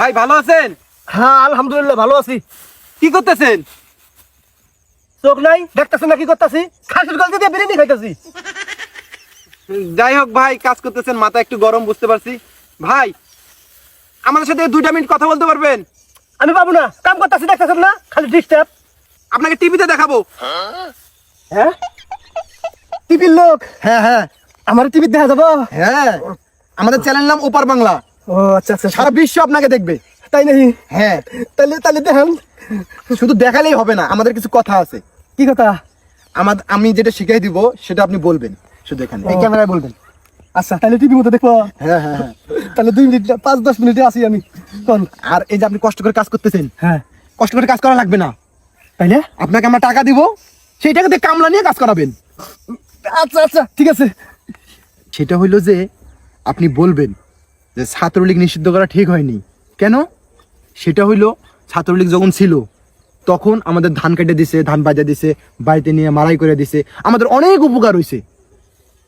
ভাই ভালো আছেন? হ্যাঁ আলহামদুলিল্লাহ ভালো আছি। কি করতেছেন? চোখ নাই? দেখতেছেন না কি করতেছি? খাসির গলতে দিয়ে বিরিয়ানি খাইতেছি। যাই হোক ভাই কাজ করতেছেন মাথা একটু গরম বুঝতে পারছি। ভাই আমাদের সাথে দুইটা মিনিট কথা বলতে পারবেন? আমি পাবো না। কাম করতেছি দেখতেছেন না? খালি ডিস্টার্ব আপনাকে টিভিতে দেখাবো। হ্যাঁ? টিভির লোক। হ্যাঁ হ্যাঁ। আমার টিভি দেখা যাব? হ্যাঁ। আমাদের চ্যানেল নাম ওপার বাংলা। ও আচ্ছা আচ্ছা। সারা বিশ্ব আপনাকে দেখবে। তাই নাকি? হ্যাঁ। তাহলে তাহলে দেখেন। শুধু দেখালেই হবে না আমাদের কিছু কথা আছে। কি কথা? আমাদের আমি যেটা শিখাই দিব সেটা আপনি বলবেন। শুধু এখানে। এই ক্যামেরায় বলবেন। আচ্ছা তাহলে টিভি মতো দেখব হ্যাঁ হ্যাঁ হ্যাঁ। তাহলে দুই মিনিট পাঁচ দশ মিনিটে আসি আমি। আর এই যে আপনি কষ্ট করে কাজ করতেছেন হ্যাঁ। কষ্ট করে কাজ করা লাগবে না। তাইলে? আপনাকে আমরা টাকা দিব সেই টাকা দিয়ে কামলা নিয়ে কাজ করাবেন। আচ্ছা আচ্ছা ঠিক আছে। সেটা হইল যে আপনি বলবেন যে ছাত্রলীগ নিষিদ্ধ করা ঠিক হয়নি। কেন? সেটা হইল ছাত্রলীগ যখন ছিল তখন আমাদের ধান কেটে দিছে ধান বাজা দিছে বাড়িতে নিয়ে মারাই করে দিছে। আমাদের অনেক উপকার হয়েছে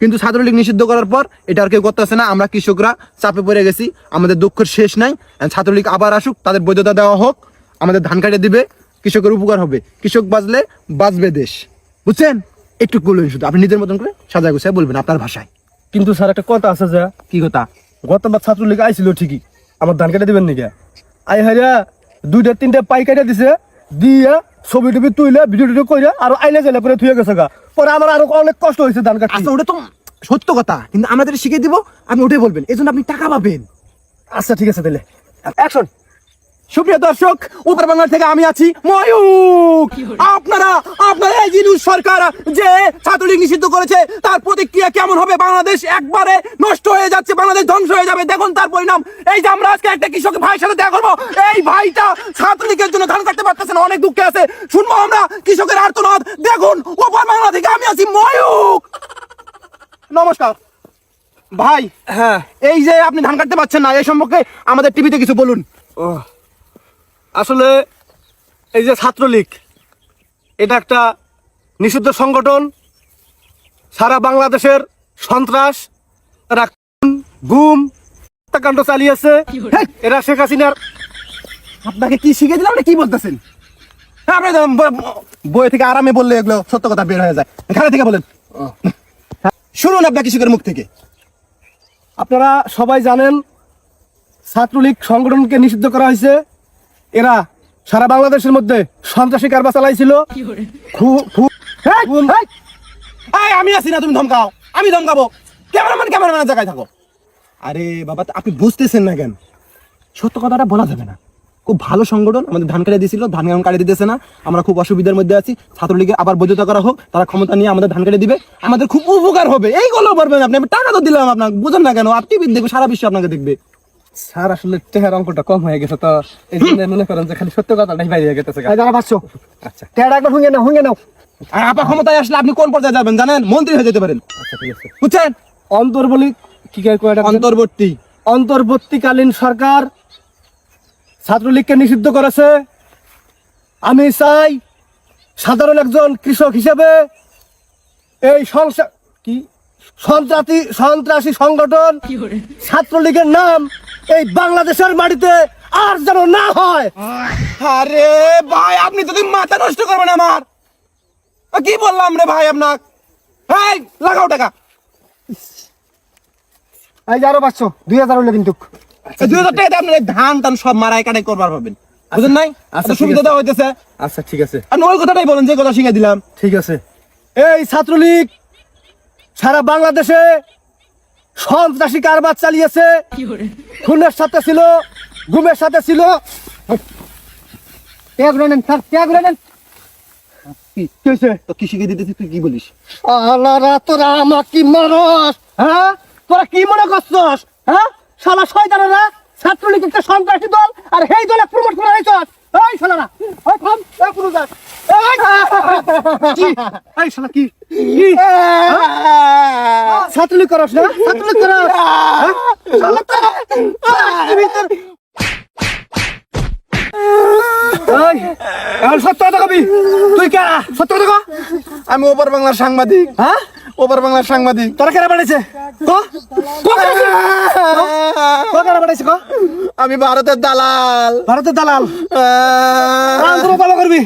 কিন্তু ছাত্রলীগ নিষিদ্ধ করার পর এটা আর কেউ করতেছে না। আমরা কৃষকরা চাপে পড়ে গেছি আমাদের দুঃখের শেষ নাই। ছাত্রলীগ আবার আসুক তাদের বৈধতা দেওয়া হোক আমাদের ধান কাটে দিবে কৃষকের উপকার হবে। কৃষক বাঁচলে বাঁচবে দেশ। বুঝছেন? একটু বলবেন শুধু আপনি নিজের মতন করে সাজা গুছায় বলবেন আপনার ভাষায়। কিন্তু স্যার একটা কথা আছে যে কি কথা? গতবার ছাত্রলীগ আইছিল ঠিকই আমার ধান কেটে দিবেন নাকি? আই হাইরা দুইটা তিনটা পাই কেটে দিছে দিয়া ছবি টবি তুইলে ভিডিও টিডিও কইরা আর আইলে যাইলে করে থুয়ে গেছে গা। পরে আমার আরও অনেক কষ্ট হয়েছে ধান কাটতে। আচ্ছা ওটা তো সত্য কথা কিন্তু আমাদের শিখিয়ে দিব আপনি ওটাই বলবেন এই জন্য আপনি টাকা পাবেন। আচ্ছা ঠিক আছে তাহলে। অ্যাকশন। সুপ্রিয় দর্শক উত্তর বাংলা থেকে আমি আছি ময়ূক আপনারা আপনারা এই যে নিউজ সরকার যে ছাত্রলীগ নিষিদ্ধ করেছে তার প্রতিক্রিয়া কেমন হবে? বাংলাদেশ একবারে নষ্ট হয়ে যাচ্ছে বাংলাদেশ ধ্বংস হয়ে যাবে। দেখুন তার পরিণাম। এই যে আমরা আজকে একটা কৃষক ভাইয়ের সাথে দেখা করব এই ভাইটা ছাত্রলীগের জন্য ধান কাটতে পারতেছে না অনেক দুঃখে আছে। শুনব আমরা কৃষকের আর্তনাদ। দেখুন ওপার বাংলা থেকে আমি আছি ময়ূক নমস্কার। ভাই হ্যাঁ। এই যে আপনি ধান কাটতে পারছেন না এই সম্পর্কে আমাদের টিভিতে কিছু বলুন। ও আসলে এই যে ছাত্রলীগ এটা একটা নিষিদ্ধ সংগঠন। সারা বাংলাদেশের সন্ত্রাস এরা গুম হত্যাকাণ্ড চালিয়েছে। এরা শেখ হাসিনার আপনাকে কি শিখে দিলাম কি বলতেছেন? হ্যাঁ, আপনি বই থেকে আরামে বললে এগুলো সত্য কথা বের হয়ে যায়। এখানে থেকে বলেন। শুনুন আপনার কৃষকের মুখ থেকে। আপনারা সবাই জানেন ছাত্রলীগ সংগঠনকে নিষিদ্ধ করা হয়েছে। এরা সারা বাংলাদেশের মধ্যে সন্ত্রাসী কারবার চালাইছিল। আমি আছি না তুমি ধমকাও। আমি ধমকাবো। ক্যামেরাম্যান ক্যামেরাম্যানের জায়গায় থাকো। আরে বাবা আপনি বুঝতেছেন না কেন? সত্য কথাটা বলা যাবে না। খুব ভালো সংগঠন আমাদের ধান কাটে দিয়েছিল ধান এখন কাটে দিতেছে না। আমরা খুব অসুবিধার মধ্যে আছি। ছাত্রলীগের আবার বৈধতা করা হোক তারা ক্ষমতা নিয়ে আমাদের ধান কেটে দিবে। আমাদের খুব উপকার হবে। এইগুলো পারবেন আপনি আমি টাকা তো দিলাম আপনাকে বুঝেন না কেন? আপনি দেখবে সারা বিশ্ব আপনাকে দেখবে। স্যার আসলে টেহার অঙ্কটা কম হয়ে গেছে তো এই জন্য মনে করেন যে খালি সত্য কথাটাই বাইরে গেছে যারা পাচ্ছ আচ্ছা। একবার হুঙ্গে নাও হুঙ্গে নাও। আর আপা ক্ষমতায় আসলে আপনি কোন পর্যায়ে যাবেন জানেন? মন্ত্রী হয়ে যেতে পারেন। আচ্ছা ঠিক আছে। বুঝছেন? কি কয়টা অন্তর্বর্তী। অন্তর্বর্তীকালীন সরকার ছাত্রলীগকে নিষিদ্ধ করেছে। আমি চাই সাধারণ একজন কৃষক হিসেবে এই সংসা কি? সন্ত্রাসী সন্ত্রাসী সংগঠন ছাত্রলীগের নাম এই বাংলাদেশের মাটিতে আর যেন না হয়। আরে ভাই আপনি তো মাথা নষ্ট করবেন আমার। কি বললাম রে ভাই আপনার এই লাগাও টাকা। এই যে আরও পাঁচশো দুই হাজার হইল কিন্তু। দুই হাজার টাকা দিয়ে আপনার ধান টান সব মারাই কাটাই করবার পাবেন বুঝলেন নাই? আচ্ছা, আচ্ছা সুবিধা দেওয়া হইতেছে। আচ্ছা ঠিক আছে। আপনি ওই কথাটাই বলেন যে কথা শিখে দিলাম। ঠিক আছে। এই ছাত্রলীগ সারা বাংলাদেশে সন্ত্রাসী কারবার চালিয়েছে। খুনের সাথে ছিল গুমের সাথে ছিল। তোরা হ্যাঁ? কি মনে করছস হ্যাঁ? শালা শয়তানেরা ছাত্রলীগ একটা সন্ত্রাসী দল আর সেই দলে প্রমোট করে হয়েছস এই শালারা ওই থাম এই পুরুষ এই। এই শালা কি? কি? ছাত্রলীগ করস না? ছাত্রলীগ করস? হ্যাঁ? সত্য কথা কবি। তুই কে? সত্য কথা। আমি ওপর বাংলার সাংবাদিক। হ্যাঁ? ওপার বাংলার সাংবাদিক। তোরা কেন বানিয়েছে ক? ক ক? পাঠাইছে আমি ভারতের দালাল। ভারতের দালাল। করে ভালো করবি।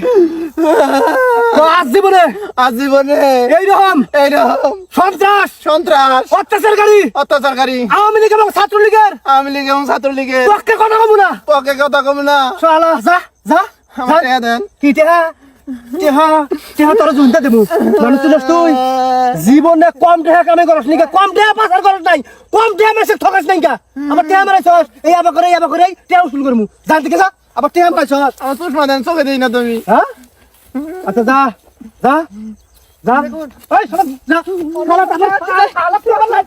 আজ জীবনে? আজীবনে এইরকম এইরকম সন্ত্রাস? সন্ত্রাস। অত্যাচারকারী? অত্যাচারকারী। আওয়ামী লীগ এবং ছাত্রলীগের? আওয়ামী লীগ এবং ছাত্রলীগের। পক্ষে কথা কমু না। পক্ষে কথা কম না। শালা যা যা আমার দেন। কি টেহা টেহা টেহা তোর জুনতে দেবো মানুষ তুলস তুই জীবনে কম টেহা কামে করস নাকি কম টেহা পাচার করস নাই কম টেহা মেসে ঠকাস নাই কা আমার টেহা মারাইছস এই আবার করে আবার করে টেহা উসুল করমু জানতে কে যা আবার টেহা মারাইছস আমার চশমা দেন চোখে দিই না তুমি হ্যাঁ আচ্ছা যা যা যা ওই শালা যা শালা শালা লাইফ